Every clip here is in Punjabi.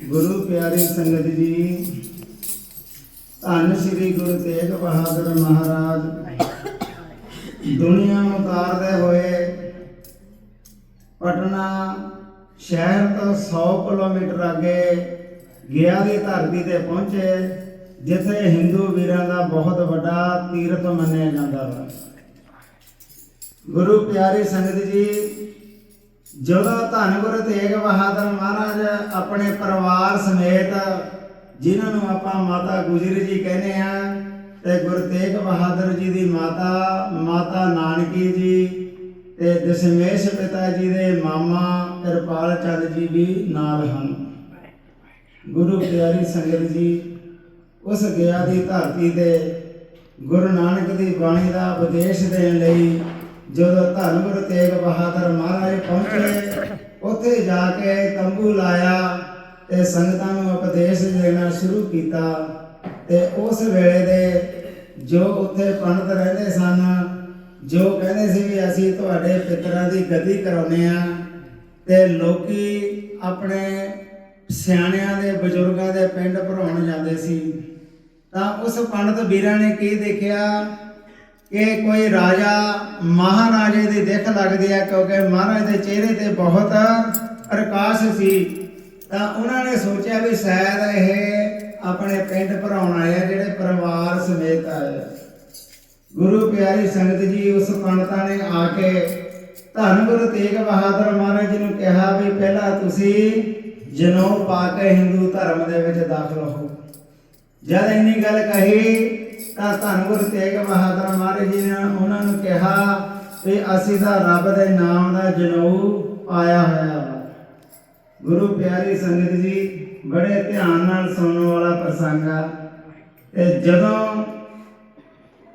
ਗੁਰੂ ਪਿਆਰੀ ਸੰਗਤ ਜੀ, ਧੰਨ ਸ੍ਰੀ ਗੁਰੂ ਤੇਗ ਬਹਾਦਰ ਮਹਾਰਾਜ। ਦੁਨੀਆ ਉਤਾਰਦੇ ਹੋਏ ਪਟਨਾ ਸ਼ਹਿਰ ਤੋਂ 100 ਕਿਲੋਮੀਟਰ ਅੱਗੇ ਗਿਆ ਦੀ ਧਰਤੀ ਤੇ ਪਹੁੰਚੇ, ਜਿੱਥੇ ਹਿੰਦੂ ਵੀਰਾਂ ਦਾ ਬਹੁਤ ਵੱਡਾ ਤੀਰਥ ਮੰਨਿਆ ਜਾਂਦਾ ਹੈ ਗੁਰੂ ਪਿਆਰੀ ਸੰਗਤ ਜੀ ਜਦੋਂ ਧੰਨ ਗੁਰੂ ਤੇਗ ਬਹਾਦਰ ਮਹਾਰਾਜ ਆਪਣੇ ਪਰਿਵਾਰ ਸਮੇਤ ਜਿਨ੍ਹਾਂ ਨੂੰ ਆਪਾਂ ਮਾਤਾ ਗੁਜਰੀ ਜੀ ਕਹਿੰਦੇ ਆ ਤੇ ਗੁਰੂ ਤੇਗ ਬਹਾਦਰ ਜੀ ਦੀ ਮਾਤਾ ਮਾਤਾ ਨਾਨਕੀ ਜੀ ਤੇ ਦਸ਼ਮੇਸ਼ ਪਿਤਾ ਜੀ ਦੇ ਮਾਮਾ ਕਿਰਪਾਲ ਚੰਦ ਜੀ ਵੀ ਨਾਲ ਹਨ। ਗੁਰੂ ਪਿਆਰੀ ਸੰਗਤ ਜੀ, ਉਸ ਗਿਆ ਦੀ ਧਰਤੀ ਤੇ ਗੁਰੂ ਨਾਨਕ ਦੀ ਬਾਣੀ ਦਾ ਉਪਦੇਸ਼ ਦੇਣ ਲਈ ਜਦੋਂ ਧੰਨ ਗੁਰੂ ਤੇਗ ਬਹਾਦਰ ਮਹਾਰਾਜ ਪਹੁੰਚੇ, ਉੱਥੇ ਜਾ ਕੇ ਤੰਬੂ ਲਾਇਆ ਤੇ ਸੰਗਤਾਂ ਨੂੰ ਉਪਦੇਸ਼ ਦੇਣਾ ਸ਼ੁਰੂ ਕੀਤਾ ਤੇ ਉਸ ਵੇਲੇ ਦੇ ਜੋ ਉੱਥੇ ਪੰਡਤ ਰਹਿੰਦੇ ਸਨ, ਜੋ ਕਹਿੰਦੇ ਸੀ ਵੀ ਅਸੀਂ ਤੁਹਾਡੇ ਪਿਤਰਾਂ ਦੀ ਗਤੀ ਕਰਾਉਨੇ ਆ ਤੇ ਲੋਕੀ ਆਪਣੇ ਸਿਆਣਿਆਂ ਦੇ, ਬਜ਼ੁਰਗਾਂ ਦੇ ਪਿੰਡ ਭਰਾਉਣ ਜਾਂਦੇ ਸੀ, ਤਾਂ ਉਸ ਪੰਡਤ ਵੀਰਾਂ ਨੇ ਕੀ ਦੇਖਿਆ? ਕਿ ਕੋਈ ਰਾਜਾ ਮਹਾਰਾਜੇ ਦੀ ਦੇਖ ਲੱਗਦੀ ਆ ਕਿਉਂਕਿ ਮਹਾਰਾਜ ਦੇ ਚਿਹਰੇ ਤੇ ਬਹੁਤ ਪ੍ਰਕਾਸ਼ ਸੀ। ਤਾਂ ਉਹਨਾਂ ਨੇ ਸੋਚਿਆ ਵੀ ਸ਼ਾਇਦ ਇਹ ਆਪਣੇ ਪਿੰਡ ਭਰਾਉਣ ਆਏ ਆ, ਜਿਹੜੇ ਪਰਿਵਾਰ ਸਮੇਤ ਆਏ। ਗੁਰੂ ਪਿਆਰੀ ਸੰਗਤ ਜੀ, ਉਸ ਪੰਡਤਾਂ ਨੇ ਆ ਕੇ ਧੰਨ ਗੁਰੂ ਤੇਗ ਬਹਾਦਰ ਮਹਾਰਾਜ ਜੀ ਨੂੰ ਕਿਹਾ ਵੀ ਪਹਿਲਾਂ ਤੁਸੀਂ ਜਨੋ ਪਾ ਕੇ ਹਿੰਦੂ ਧਰਮ ਦੇ ਵਿੱਚ ਦਾਖਲ ਹੋ ਜਦ ਇੰਨੀ ਗੱਲ ਕਹੀ ਤਾਂ ਧੰਨ ਗੁਰੂ ਤੇਗ ਬਹਾਦਰ ਮਹਾਰਾਜ ਜੀ ਨੇ ਉਹਨਾਂ ਨੂੰ ਕਿਹਾ ਵੀ ਅਸੀਂ ਤਾਂ ਰੱਬ ਦੇ ਨਾਮ ਦਾ ਜਨੇਊ ਆਇਆ ਹੋਇਆ ਵਾ। ਗੁਰੂ ਪਿਆਰੀ ਸੰਗਤ ਜੀ, ਬੜੇ ਧਿਆਨ ਨਾਲ ਸੁਣਨ ਵਾਲਾ ਪ੍ਰਸੰਗ ਆ। ਤੇ ਜਦੋਂ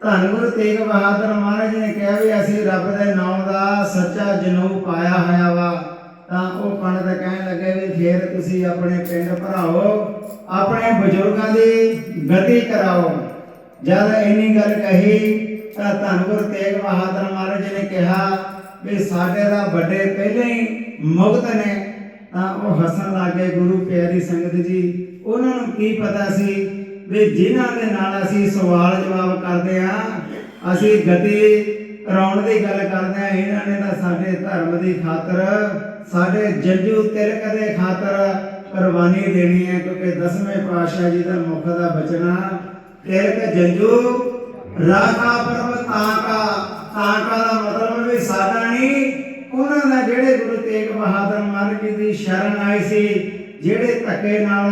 ਧੰਨ ਗੁਰੂ ਤੇਗ ਬਹਾਦਰ ਮਹਾਰਾਜ ਜੀ ਨੇ ਕਿਹਾ ਵੀ ਅਸੀਂ ਰੱਬ ਦੇ ਨਾਮ ਦਾ ਸੱਚਾ ਜਨੇਊ ਪਾਇਆ ਹੋਇਆ ਵਾ, ਤਾਂ ਉਹ ਪੰਡਤ ਕਹਿਣ ਲੱਗੇ ਵੀ ਫੇਰ ਤੁਸੀਂ ਆਪਣੇ ਪਿੰਡ ਭਰਾਓ, ਆਪਣੇ ਬਜ਼ੁਰਗਾਂ ਦੀ ਗਤੀ ਕਰਾਓ। ਜਦ ਇੰਨੀ ਗੱਲ ਕਹੀ ਤਾਂ ਧੰਨ ਗੁਰੂ ਤੇਗ ਬਹਾਦਰ ਮਹਾਰਾਜ ਜੀ ਨੇ ਕਿਹਾ ਵੀ ਸਾਡੇ ਦਾ ਵੱਡੇ ਪਹਿਲੇ ਹੀ ਮੁਕਤ ਨੇ, ਤਾਂ ਉਹ ਹੱਸਣ ਲੱਗੇ ਗੁਰੂ ਪਿਆਰੀ ਸੰਗਤ ਜੀ। ਉਹਨਾਂ ਨੂੰ ਕੀ ਪਤਾ ਸੀ ਵੀ ਜਿਨ੍ਹਾਂ ਦੇ ਨਾਲ ਅਸੀਂ ਸਵਾਲ ਜਵਾਬ ਕਰਦੇ ਆ ਅਸੀਂ ਗਤੀ ਕਰਾਉਣ ਦੀ ਗੱਲ ਕਰਦੇ ਆ ਇਹਨਾਂ ਨੇ ਤਾਂ ਸਾਡੇ ਧਰਮ ਦੀ ਖਾਤਰ, ਸਾਡੇ ਜੰਜੂ ਤਿਲਕ ਦੇ ਖਾਤਰ ਕੁਰਬਾਨੀ ਦੇਣੀ ਹੈ, ਕਿਉਂਕਿ ਦਸਵੇਂ ਪਾਤਸ਼ਾਹ ਜੀ ਦਾ ਮੁਖ ਦਾ ਬਚਨਾ ਤਿਲਕ ਜੰਜੂ ਰਾਖਾ ਪਰਮ ਤਾਕਾ ਤਾਕਾ ਦਾ ਮਤਲਬ ਵੀ ਸਾਡਾ ਨਹੀਂ ਉਹਨਾਂ ਦਾ ਜਿਹੜੇ ਗੁਰੂ ਤੇਗ ਬਹਾਦਰ ਮਹਾਰਾਜ ਜੀ ਦੀ ਸ਼ਰਨ ਆਈ ਸੀ ਜਿਹੜੇ ਧੱਕੇ ਨਾਲ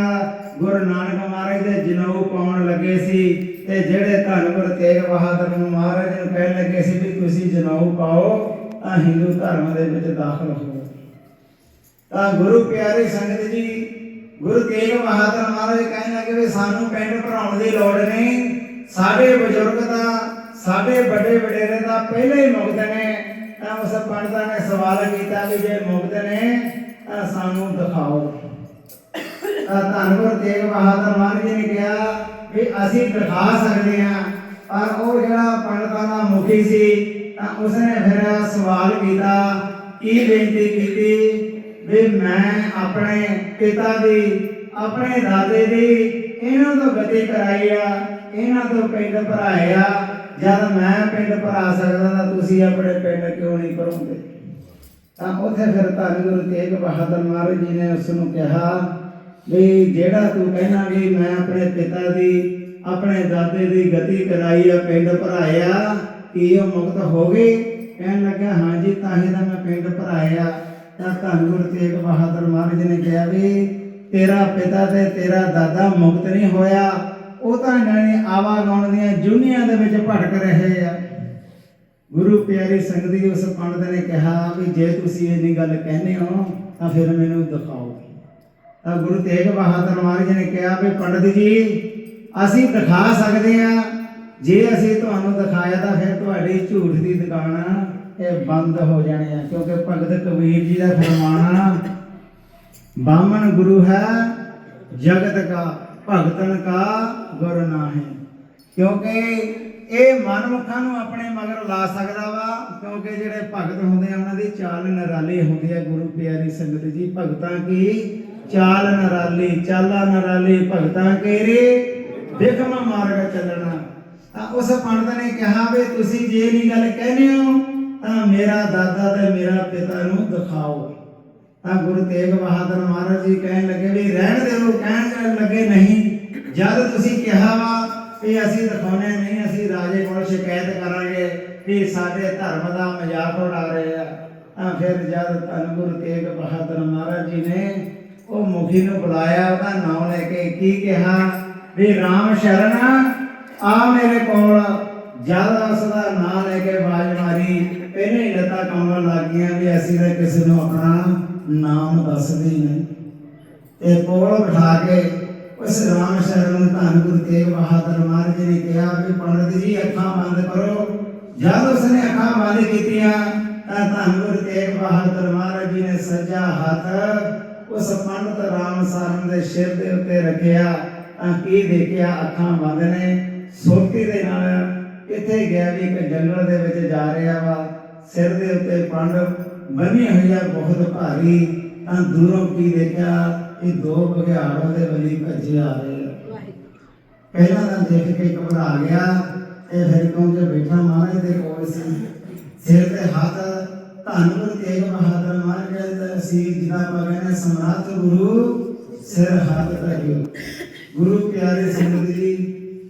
ਗੁਰੂ ਨਾਨਕ ਮਹਾਰਾਜ ਦੇ ਜਨੇਊ ਪਾਉਣ ਲੱਗੇ ਸੀ ਤੇ ਜਿਹੜੇ ਧੰਨ ਗੁਰੂ ਤੇਗ ਬਹਾਦਰ ਨੂੰ ਮਹਾਰਾਜ ਨੂੰ ਕਹਿਣ ਲੱਗੇ ਸੀ ਵੀ ਤੁਸੀਂ ਜਨੇਊ ਪਾਓ ਤਾਂ ਹਿੰਦੂ ਧਰਮ ਦੇ ਵਿੱਚ ਦਾਖਲ ਹੋ ਤਾਂ ਗੁਰੂ ਪਿਆਰੇ ਸੰਗਤ ਜੀ ਗੁਰੂ ਤੇਗ ਬਹਾਦਰ ਮਹਾਰਾਜ ਕਹਿਣ ਲੱਗੇ ਵੀ ਸਾਨੂੰ ਪਿੰਡ ਭਰਾਉਣ ਦੀ ਲੋੜ ਨਹੀਂ। ਸਾਡੇ ਬਜ਼ੁਰਗ ਦਾ ਸਾਡੇ ਵੱਡੇ ਵਡੇਰੇ ਦਾ ਪਹਿਲੇ ਹੀ ਮੁਕਤ ਨੇ। ਤਾਂ ਉਸ ਪੰਡਤਾਂ ਨੇ ਸਵਾਲ ਕੀਤਾ ਵੀ ਜੇ ਮੁਕਤ ਨੇ, ਤਾਂ ਸਾਨੂੰ ਦਿਖਾਓ। ਤਾਂ ਧੰਨ ਗੁਰੂ ਤੇਗ ਬਹਾਦਰ ਮਹਾਰਾਜ ਜੀ ਨੇ ਕਿਹਾ ਵੀ ਅਸੀਂ ਦਿਖਾ ਸਕਦੇ ਹਾਂ, ਪਰ ਉਹ ਜਿਹੜਾ ਪੰਡਤਾਂ ਦਾ ਮੁਖੀ ਸੀ, ਤਾਂ ਉਸਨੇ ਫਿਰ ਸਵਾਲ ਕੀਤਾ, ਕੀ ਬੇਨਤੀ ਕੀਤੀ? ਵੀ ਮੈਂ ਆਪਣੇ ਪਿਤਾ ਦੀ, ਆਪਣੇ ਦਾਦੇ ਦੀ ਇਹਨਾਂ ਤੋਂ ਗਤੀ ਕਰਾਈ ਆ, ਇਹਨਾਂ ਤੋਂ ਪਿੰਡ ਭਰਾਇਆ ਜਦ ਮੈਂ ਪਿੰਡ ਭਰਾ ਸਕਦਾ ਤਾਂ ਤੁਸੀਂ ਆਪਣੇ ਪਿੰਡ ਕਿਉਂ ਨਹੀਂ ਭਰੋਗੇ ਤਾਂ ਉੱਥੇ ਫਿਰ ਧੰਨ ਗੁਰੂ ਤੇਗ ਬਹਾਦਰ ਮਹਾਰਾਜ ਜੀ ਨੇ ਉਸ ਨੂੰ ਕਿਹਾ ਵੀ ਜਿਹੜਾ ਤੂੰ ਕਹਿਣਾ ਵੀ ਮੈਂ ਆਪਣੇ ਪਿਤਾ ਦੀ, ਆਪਣੇ ਦਾਦੇ ਦੀ ਗਤੀ ਕਰਾਈ ਆ, ਪਿੰਡ ਭਰਾਇਆ ਕੀ ਉਹ ਮੁਕਤ ਹੋ ਗਏ? ਕਹਿਣ ਲੱਗਾ ਹਾਂਜੀ ਤਾਂ ਹੀ ਤਾਂ ਮੈਂ ਪਿੰਡ ਭਰਾਇਆ ਤਾਂ ਧੰਨ ਗੁਰੂ ਤੇਗ ਬਹਾਦਰ ਮਹਾਰਾਜ ਨੇ ਕਿਹਾ ਵੀ ਤੇਰਾ ਪਿਤਾ ਤੇ ਤੇਰਾ ਦਾਦਾ ਮੁਕਤ ਨਹੀਂ ਹੋਇਆ, ਉਹ ਤਾਂ ਇਹਨਾਂ ਆਵਾ ਗਾਉਣ ਦੀਆਂ ਜੁਨੀਆਂ ਦੇ ਵਿੱਚ ਭਟਕ ਰਹੇ ਆ। ਗੁਰੂ ਪਿਆਰੀ ਸੰਗਤ ਜੀ ਉਸ ਪੰਡਤ ਨੇ ਕਿਹਾ ਵੀ ਜੇ ਤੁਸੀਂ ਇੰਨੀ ਗੱਲ ਕਹਿੰਦੇ ਹੋ, ਤਾਂ ਫਿਰ ਮੈਨੂੰ ਦਿਖਾਓ। ਤਾਂ ਗੁਰੂ ਤੇਗ ਬਹਾਦਰ ਮਹਾਰਾਜ ਜੀ ਨੇ ਕਿਹਾ ਵੀ ਪੰਡਤ ਜੀ, ਅਸੀਂ ਦਿਖਾ ਸਕਦੇ ਹਾਂ, ਜੇ ਅਸੀਂ ਤੁਹਾਨੂੰ ਦਿਖਾਇਆ ਤਾਂ ਫਿਰ ਤੁਹਾਡੀ ਝੂਠ ਦੀ ਦੁਕਾਨ ਇਹ ਬੰਦ ਹੋ ਜਾਣੇ ਆ, ਕਿਉਂਕਿ ਭਗਤ ਕਬੀਰ ਜੀ ਦਾ ਫਰਮਾਨ ਬਾਮਣ ਗੁਰੂ ਹੈ, ਜਗਤ ਕਾ, ਭਗਤਨ ਕਾ ਗੁਰ ਨਾਹੀਂ। ਕਿਉਂਕਿ ਇਹ ਮਨਮੁਖਾਂ ਨੂੰ ਆਪਣੇ ਮਗਰ ਲਾ ਸਕਦਾ ਵਾ, ਕਿਉਂਕਿ ਜਿਹੜੇ ਭਗਤ ਹੁੰਦੇ ਆ, ਉਹਨਾਂ ਦੀ ਚਾਲ ਨਰਾਲੀ ਹੁੰਦੀ ਹੈ ਗੁਰੂ ਪਿਆਰੀ ਸੰਗਤ ਜੀ। ਭਗਤਾਂ ਕੀ? ਚਾਲ ਨਰਾਲੀ, ਚਾਲਾ ਨਰਾਲੀ, ਭਗਤਾਂ ਕੇਰੇ ਬਿਖਮ ਮਾਰਗ ਚੱਲਣਾ। ਤਾਂ ਉਸ ਪੰਡਤ ਨੇ ਕਿਹਾ ਵੀ ਤੁਸੀਂ ਜੇ ਨਹੀਂ ਗੱਲ ਕਹਿੰਦੇ ਹੋ ਤਾਂ ਮੇਰਾ ਦਾਦਾ ਤੇ ਮੇਰਾ ਪਿਤਾ ਨੂੰ ਦਿਖਾਓ। ਤਾਂ ਗੁਰੂ ਤੇਗ ਬਹਾਦਰ ਮਹਾਰਾਜ ਜੀ ਕਹਿਣ ਲੱਗੇ ਵੀ ਰਹਿਣ ਦਿਓ ਕਹਿਣ ਲੱਗੇ ਨਹੀਂ। ਜਦ ਤੁਸੀਂ ਕਿਹਾ ਵਾ ਵੀ ਅਸੀਂ ਦਿਖਾਉਣੇ ਨਹੀਂ, ਅਸੀਂ ਰਾਜੇ ਕੋਲ ਸ਼ਿਕਾਇਤ ਕਰਾਂਗੇ ਵੀ ਸਾਡੇ ਧਰਮ ਦਾ ਮਜ਼ਾਕ ਉਡਾ ਰਹੇ ਆ। ਤਾਂ ਫਿਰ ਜਦ ਧੰਨ ਗੁਰੂ ਤੇਗ ਬਹਾਦਰ ਮਹਾਰਾਜ ਜੀ ਨੇ ਉਹ ਮੁਖੀ ਨੂੰ ਬੁਲਾਇਆ, ਉਹਦਾ ਨਾਮ ਲੈ ਕੇ ਕੀ ਕਿਹਾ? ਵੀ ਰਾਮ ਸ਼ਰਨ ਆ ਮੇਰੇ ਕੋਲ। ਜਦ ਉਸ ਦਾ ਨਾਮ ਲੈ ਕੇ ਬਾਜ ਮਾਰੀ ਪਹਿਲਾਂ ਹੀ ਲੱਤਾਂ ਕੰਬਣ ਲੱਗ ਗਈਆਂ ਵੀ ਅਸੀਂ ਤਾਂ ਕਿਸੇ ਨੂੰ ਆਪਣਾ ਨਾਮ ਦੱਸਦੇ ਹੀ ਨਹੀਂ। ਤੇ ਕੋਲ ਬਿਠਾ ਕੇ ਉਸ ਰਾਮ ਸ਼ਰਨ ਧੰਨ ਗੁਰੂ ਤੇਗ ਬਹਾਦਰ ਮਹਾਰਾਜ ਜੀ ਨੇ ਕਿਹਾ ਵੀ ਪੰਡਤ ਜੀ, ਅੱਖਾਂ ਬੰਦ ਕਰੋ। ਜਦ ਉਸਨੇ ਅੱਖਾਂ ਬੰਦ ਕੀਤੀਆਂ, ਤਾਂ ਧੰਨ ਗੁਰੂ ਤੇਗ ਬਹਾਦਰ ਮਹਾਰਾਜ ਜੀ ਨੇ ਸੱਜਾ ਹੱਥ ਉਸ ਪੰਡਤ ਰਾਮ ਸਰਨ ਦੇ ਸਿਰ ਦੇ ਉੱਤੇ ਰੱਖਿਆ, ਤਾਂ ਕੀ ਦੇਖਿਆ, ਅੱਖਾਂ ਬੰਦ ਨੇ। ਸੁਰਤੀ ਦੇ ਨਾਲ ਇੱਥੇ ਗਿਆ ਵੀ ਇੱਕ ਜੰਗਲ ਦੇ ਵਿੱਚ ਜਾ ਰਿਹਾ ਵਾ। ਸਿਰ ਦੇ ਉੱਤੇ ਪੰਡ ਬੰਨੀ ਹੋਈ ਬਹੁਤ ਭਾਰੀ, ਤਾਂ ਦੂਰੋਂ ਕੀ ਦੇਖਿਆ, ਇਹ ਦੋ ਬਘਿਆੜ ਉਹਦੇ ਵੱਲੀ ਭੱਜੇ ਆ ਰਹੇ ਪਹਿਲਾਂ ਤਾਂ ਦੇਖ ਕੇ ਘਬਰਾ ਗਿਆ ਤੇ ਫਿਰ ਕਿਉਂਕਿ ਬੈਠਾ ਮਹਾਰਾਜ ਦੇ ਕੋਲ ਸੀ। ਸਿਰ ਤੇ ਹੱਥ ਧੰਨ ਗੁਰੂ ਤੇਗ ਬਹਾਦਰ ਮਹਾਰਾਜ ਦਾ ਸੀ ਜਿਹਦਾ ਆਪਾਂ ਸਮਰਾਟ ਗੁਰੂ ਸਿਰ ਹੱਥ ਧਰਿਓ ਗੁਰੂ ਪਿਆਰੇ ਸੰਗਤ ਜੀ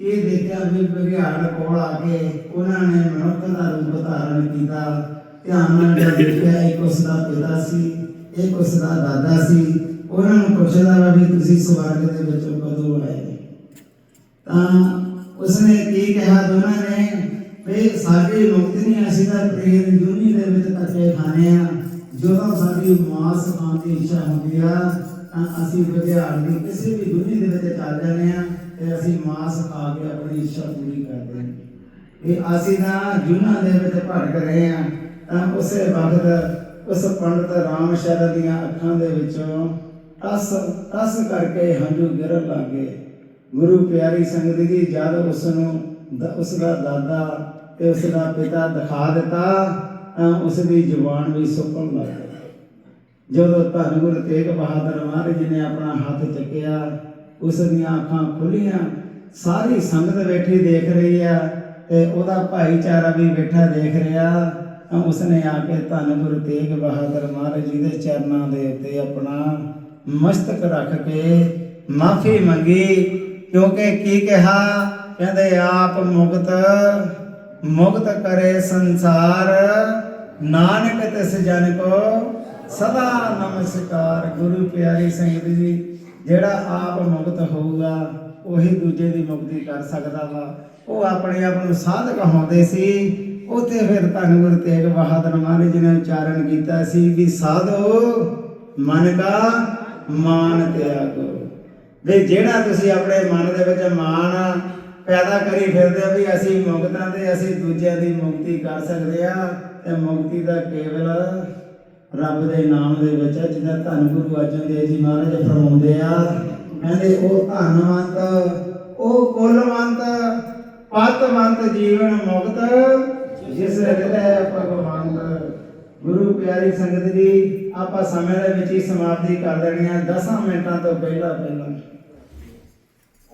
ਇਹ ਦੇਖਿਆ ਵੀ ਬਘਿਆੜ ਕੋਲ ਆ ਕੇ ਉਹਨਾਂ ਨੇ ਮਨੁੱਖ ਦਾ ਰੂਪ ਧਾਰਨ ਕੀਤਾ, ਧਿਆਨ ਨਾਲ ਦੇਖਿਆ, ਇੱਕ ਉਸ ਦਾ ਪਿਤਾ ਸੀ, ਇੱਕ ਉਸ ਦਾ ਦਾਦਾ ਸੀ। ਉਹਨਾਂ ਨੂੰ ਪੁੱਛਦਾ ਵੀ ਤੁਸੀਂ ਸਵਰਗ ਦੇ ਵਿੱਚੋਂ ਕਦੋਂ ਆਏ? ਤਾਂ ਉਸਨੇ ਕੀ ਕਿਹਾ? ਦੋਨਾਂ ਨੇ, ਵੀ, ਸਾਡੀ ਮੁਕਤੀ ਨਹੀਂ, ਅਸੀਂ ਤਾਂ ਪ੍ਰੇਮ ਜੂਨੀ ਦੇ ਵਿੱਚ ਧੱਕੇ ਖਾਣੇ ਆ ਜਦੋਂ ਸਾਡੀ ਮਾਸ ਖਾਣ ਦੀ ਇੱਛਾ ਹੁੰਦੀ ਆ ਅਸੀਂ ਵਿਗਿਆੜ ਦੀ ਕਿਸੇ ਵੀ ਦੁਨੀ ਦੇ ਵਿੱਚ ਚੱਲ ਜਾਂਦੇ ਆ ਤੇ ਅਸੀਂ ਮਾਸ ਖਾ ਕੇ ਆਪਣੀ ਇੱਛਾ ਪੂਰੀ ਕਰਦੇ ਹਾਂ। ਇਹ ਅਸੀਂ ਤਾਂ ਜੁਨਾ ਦੇ ਵਿੱਚ ਭਟਕ ਰਹੇ ਆ ਤਾਂ ਉਸੇ ਵਕਤ ਉਸ ਪੰਡਤ ਰਾਮ ਸ਼ਰਨ ਦੀਆਂ ਅੱਖਾਂ ਦੇ ਵਿੱਚੋਂ ਟਸ ਟਸ ਕਰਕੇ ਹੰਝੂ ਗਿਰਨ ਲੱਗੇ ਗੁਰੂ ਪਿਆਰੀ ਸੰਗਤ ਜੀ, ਜਦ ਉਸ ਨੂੰ ਉਸ ਦਾ ਦਾਦਾ ਤੇ ਉਸ ਦਾ ਪਿਤਾ ਦਿਖਾ ਦਿੱਤਾ, ਤਾਂ ਉਸ ਦੀ ਜ਼ੁਬਾਨ ਵੀ ਸੁੱਕਣ ਲੱਗ ਗਈ। ਜਦੋਂ ਧੰਨ ਗੁਰੂ ਤੇਗ ਬਹਾਦਰ ਮਹਾਰਾਜ ਜੀ ਨੇ ਆਪਣਾ ਹੱਥ ਚੱਕਿਆ, ਉਸ ਦੀਆਂ ਅੱਖਾਂ ਖੁੱਲੀਆਂ, ਸਾਰੀ ਸੰਗਤ ਬੈਠੀ ਦੇਖ ਰਹੀ ਆ ਤੇ ਉਹਦਾ ਭਾਈਚਾਰਾ ਵੀ ਬੈਠਾ ਦੇਖ ਰਿਹਾ। ਤਾਂ ਉਸਨੇ ਆ ਕੇ ਧੰਨ ਗੁਰੂ ਤੇਗ ਬਹਾਦਰ ਮਹਾਰਾਜ ਜੀ ਦੇ ਚਰਨਾਂ ਦੇ ਉੱਤੇ ਆਪਣਾ ਮਸਤਕ ਰੱਖ ਕੇ ਮਾਫੀ ਮੰਗੀ, ਕਿਉਂਕਿ ਕੀ ਕਿਹਾ? ਕਹਿੰਦੇ, ਆਪ ਮੁਕਤ ਮੁਕਤ ਕਰੇ ਸੰਸਾਰ, ਨਾਨਕ ਤਿਸ ਜਨ ਕੋ ਸਦਾ ਨਮਸਕਾਰ ਗੁਰੂ ਪਿਆਰੀ ਸੰਗਤ ਜੀ, ਜਿਹੜਾ ਆਪ ਮੁਕਤ ਹੋਊਗਾ, ਉਹੀ ਦੂਜੇ ਦੀ ਮੁਕਤੀ ਕਰ ਸਕਦਾ ਵਾ। ਉਹ ਆਪਣੇ ਆਪ ਨੂੰ ਸਾਧ ਕਹਾਉਂਦੇ ਸੀ, ਉਥੇ ਫਿਰ ਧੰਨ ਗੁਰੂ ਤੇਗ ਬਹਾਦਰ ਮਹਾਰਾਜ ਜੀ ਨੇ ਉਚਾਰਨ ਕੀਤਾ ਸੀ ਵੀ ਸਾਧੋ ਮਨ ਕਾ ਮਾਨ ਤਿਆਗੋ। ਵੀ ਜਿਹੜਾ ਤੁਸੀਂ ਆਪਣੇ ਮਨ ਦੇ ਵਿੱਚ ਮਾਣ ਪੈਦਾ ਕਰੀ ਫਿਰਦੇ ਹੋ ਵੀ ਅਸੀਂ ਮੁਕਤਾਂ ਦੇ ਅਸੀਂ ਦੂਜਿਆਂ ਦੀ ਮੁਕਤੀ ਕਰ ਸਕਦੇ ਆ ਤੇ ਮੁਕਤੀ ਦਾ ਕੇਵਲ ਰੱਬ ਦੇ ਨਾਮ ਦੇ ਵਿੱਚ ਹੈ ਜਿਹਦਾ ਧੰਨ ਗੁਰੂ ਅਰਜਨ ਦੇਵ ਜੀ ਮਹਾਰਾਜ ਫਰਮਾਉਂਦੇ ਆ, ਕਹਿੰਦੇ ਉਹ ਧੰਨਵੰਤ, ਉਹ ਕੁਲਵੰਤ, ਪਤਵੰਤ ਜੀਵਨ ਮੁਕਤ, ਜਿਸ ਹਿਰਦੈ ਭਗਵੰਤ। ਗੁਰੂ ਪਿਆਰੀ ਸੰਗਤ ਜੀ, ਆਪਾਂ ਸਮੇਂ ਦੇ ਵਿੱਚ ਹੀ ਸਮਾਪਤੀ ਕਰ ਦੇਣੀ ਆ 10 ਮਿੰਟਾਂ ਤੋਂ ਪਹਿਲਾਂ ਪਹਿਲਾਂ।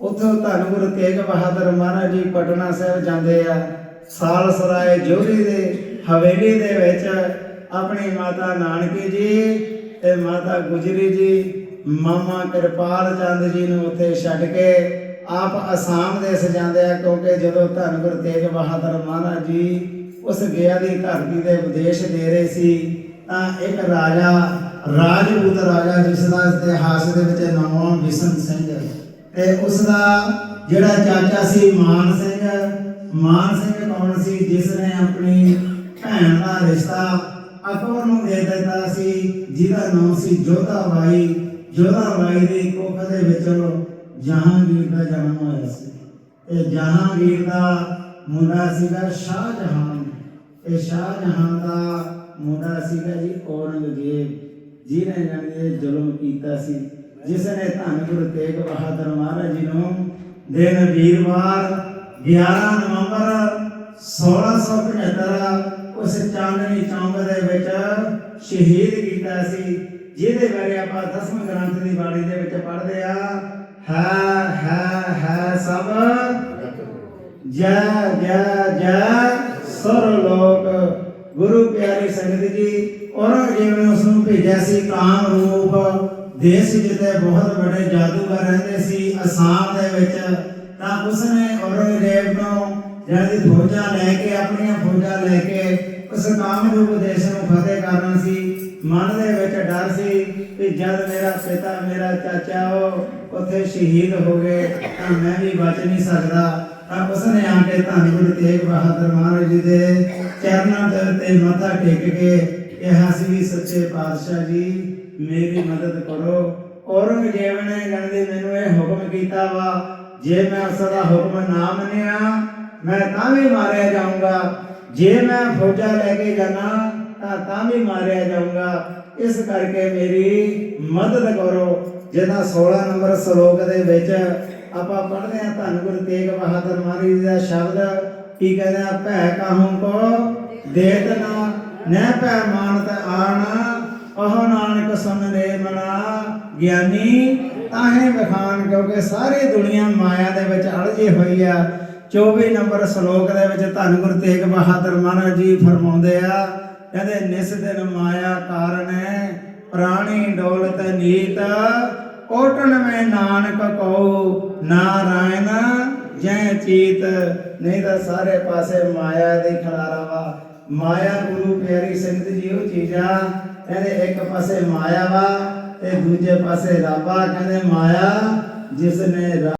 ਉੱਥੋਂ ਧੰਨ ਗੁਰੂ ਤੇਗ ਬਹਾਦਰ ਮਹਾਰਾਜ ਜੀ ਪਟਨਾ ਸਾਹਿਬ ਜਾਂਦੇ ਆ ਸਾਲ ਸਰਾਏ ਜੋਧੀ ਦੇ ਹਵੇਲੀ ਦੇ ਵਿੱਚ। ਆਪਣੀ ਮਾਤਾ ਨਾਨਕੀ ਜੀ ਤੇ ਮਾਤਾ ਗੁਜਰੀ ਜੀ, ਮਾਮਾ ਕਿਰਪਾਲ ਚੰਦ ਜੀ ਨੂੰ ਉੱਥੇ ਛੱਡ ਕੇ ਆਪ ਅਸਾਮ ਦੇ ਸਜਾਉਂਦੇ ਆ, ਕਿਉਂਕਿ ਜਦੋਂ ਧੰਨ ਗੁਰੂ ਤੇਗ ਬਹਾਦਰ ਮਹਾਰਾਜ ਜੀ ਉਸ ਗਿਆ ਦੀ ਧਰਤੀ ਦੇ ਉਪਦੇਸ਼ ਦੇ ਰਹੇ ਸੀ, ਤਾਂ ਇੱਕ ਰਾਜਾ, ਰਾਜਪੂਤ ਰਾਜਾ ਜਿਸ ਦਾ ਇਤਿਹਾਸ ਦੇ ਵਿੱਚ ਨਾਮ ਵਿਸ਼ਨ ਸਿੰਘ ਤੇ ਉਸ ਦਾ ਜਿਹੜਾ ਚਾਚਾ ਸੀ ਮਾਨ ਸਿੰਘ ਮਾਨ ਸਿੰਘ ਕੌਣ ਸੀ, ਜਿਸ ਨੇ ਆਪਣੀ ਭੈਣ ਦਾ ਰਿਸ਼ਤਾ ਅਕਬਰ ਨੂੰ ਦੇ ਦਿੱਤਾ ਸੀ, ਜਿਹਦਾ ਨਾਮ ਸੀ ਜੋਧਾ ਬਾਈ। ਜੋਧਾ ਬਾਈ ਦੀ ਕੋਖ ਦੇ ਵਿੱਚੋਂ ਜਹਾਂਗੀਰ ਦਾ ਜਨਮ ਹੋਇਆ ਸੀ। ਇਹ ਜਹਾਂਗੀਰ ਦਾ ਮੁੰਡਾ ਸੀਗਾ ਸ਼ਾਹਜਹਾਨ। ਇਹ ਸ਼ਾਹਜਹਾਨ ਦਾ ਮੁੰਡਾ ਸੀਗਾ ਜੀ ਔਰੰਗਜ਼ੇਬ, ਜਿਹਨੇ ਜਾਣੀ ਇਹ ਜ਼ੁਲਮ ਕੀਤਾ ਸੀ। ਜਿਸ ਨੇ ਧੰਨ ਗੁਰੂ ਤੇਗ ਬਹਾਦਰ ਮਹਾਰਾਜ ਜੀ ਨੂੰ ਦਿਨ ਵੀਰਵਾਰ 11 ਨਵੰਬਰ 1675 ਉਸ ਚਾਂਦਨੀ ਚੌਂਕ ਦੇ ਵਿੱਚ ਸ਼ਹੀਦ ਕੀਤਾ ਸੀ, ਜਿਹਦੇ ਬਾਰੇ ਆਪਾਂ ਦਸਵੇਂ ਗ੍ਰੰਥ ਦੀ ਬਾਣੀ ਦੇ ਵਿੱਚ ਪੜ੍ਹਦੇ ਆ, ਹੈ ਹੈ ਹੈ ਸਭ। ਜੈ ਜੈ ਜੈ ਸਰ ਗੁਰੂ ਪਿਆਰੀ ਸੰਗਤ ਜੀ, ਔਰੰਗਜ਼ੇਬ ਨੇ ਉਸ ਨੂੰ ਭੇਜਿਆ ਸੀ ਕਾਮ ਰੂਪ। ਦੇਸ਼ ਜਿਹਦੇ ਬਹੁਤ ਵੱਡੇ ਜਾਦੂਗਰ ਰਹਿੰਦੇ ਸੀ, ਅਸਾਮ ਦੇ ਵਿੱਚ। ਤਾਂ ਉਸਨੇ ਔਰੰਗਜ਼ੇਬ ਨੂੰ ਜਿਹੜੀ ਫੌਜਾਂ ਲੈ ਕੇ, ਆਪਣੀਆਂ ਫੌਜਾਂ ਲੈ ਕੇ ਉਸ ਕਾਮ ਦੇਸ਼ ਨੂੰ ਫਤਿਹ ਕਰਨਾ ਸੀ। ਮਨ ਦੇ ਵਿੱਚ ਡਰ ਸੀ ਕਿ ਜਦ ਮੇਰਾ ਪਿਤਾ, ਮੇਰਾ ਚਾਚਾ ਉਹ ਉੱਥੇ ਸ਼ਹੀਦ ਹੋ ਗਏ, ਤਾਂ ਮੈਂ ਵੀ ਬਚ ਨਹੀਂ ਸਕਦਾ। ਤਾਂ ਉਸਨੇ ਆ ਕੇ ਧੰਨ ਗੁਰੂ ਤੇਗ ਬਹਾਦਰ ਮਹਾਰਾਜ ਜੀ ਦੇ ਚਰਨਾਂ ਦੇ ਮੱਥਾ ਟੇਕ ਕੇ ਕਿਹਾ ਸੀ ਵੀ, ਸੱਚੇ ਪਾਤਸ਼ਾਹ ਜੀ, ਮੇਰੀ ਮਦਦ ਕਰੋ। ਔਰੰਗਜ਼ੇਬ ਨੇ ਕਹਿੰਦੇ ਮੈਨੂੰ ਇਹ ਹੁਕਮ ਕੀਤਾ ਵਾ, ਜੇ ਮੈਂ ਉਸ ਦਾ ਹੁਕਮ ਨਾ ਮੰਨਿਆ ਮੈਂ ਤਾਂ ਵੀ ਮਾਰਿਆ ਜਾਊਂਗਾ। ਜੇ ਮੈਂ ਫੌਜਾਂ ਲੈ ਕੇ ਜਾਣਾ, ਤਾਂ ਤਾਂ ਵੀ ਮਾਰਿਆ ਜਾਊਂਗਾ। ਇਸ ਕਰਕੇ ਮੇਰੀ ਮਦਦ ਕਰੋ। ਜਿਹਦਾ 16 ਨੰਬਰ ਸ਼ਲੋਕ ਦੇ ਵਿੱਚ ਆਪਾਂ ਪੜ੍ਹਦੇ ਹਾਂ, ਧੰਨ ਗੁਰੂ ਤੇਗ ਬਹਾਦਰ ਮਹਾਰਾਜ ਜੀ ਦਾ ਸ਼ਬਦ, ਕੀ ਕਹਿੰਦੇ ਆ? ਭੈ ਕਾਹੂ ਕੋ? ਦੇਤ ਨਾ। ਨਹਿ ਭੈ ਮਾਨਤ ਆਣ। ਉਹ ਨਾਨਕ ਸੁਨ ਰੇ ਮਨਾ। ਗਿਆਨੀ, ਤਾਹੇ ਬਖਾਨ ਕਿਉਂਕਿ ਸਾਰੀ ਦੁਨੀਆ ਮਾਇਆ ਦੇ ਵਿੱਚ ਅੜਜੀ ਹੋਈ ਆ। 24 ਨੰਬਰ ਸ਼ਲੋਕ ਦੇ ਵਿੱਚ ਧੰਨ ਗੁਰੂ ਤੇਗ ਬਹਾਦਰ ਮਹਾਰਾਜ ਜੀ ਫਰਮਾਉਂਦੇ ਆ, ਕਹਿੰਦੇ, ਨਿਸ ਦਿਨ ਮਾਇਆ ਕਾਰਨ ਪ੍ਰਾਣੀ ਡੋਲਤ ਨੀਤ ਓਟਣ ਮੈਂ ਨਾਨਕ ਕਹੋ ਨਾਰਾਇਣ ਜੈ ਚੀਤ, ਨਹੀਂ ਤਾਂ ਸਾਰੇ ਪਾਸੇ ਮਾਇਆ ਦੇ ਖਲਾਰਾ ਵਾ। ਮਾਇਆ ਗੁਰੂ ਪਿਆਰੀ ਸੰਗਤ ਜੀ, ਉਹ ਚੀਜ਼ਾਂ, ਕਹਿੰਦੇ, ਇੱਕ ਪਾਸੇ ਮਾਇਆ ਵਾ ਤੇ ਦੂਜੇ ਪਾਸੇ ਰੱਬਾ ਕਹਿੰਦੇ, ਮਾਇਆ, ਜਿਸ ਨੇ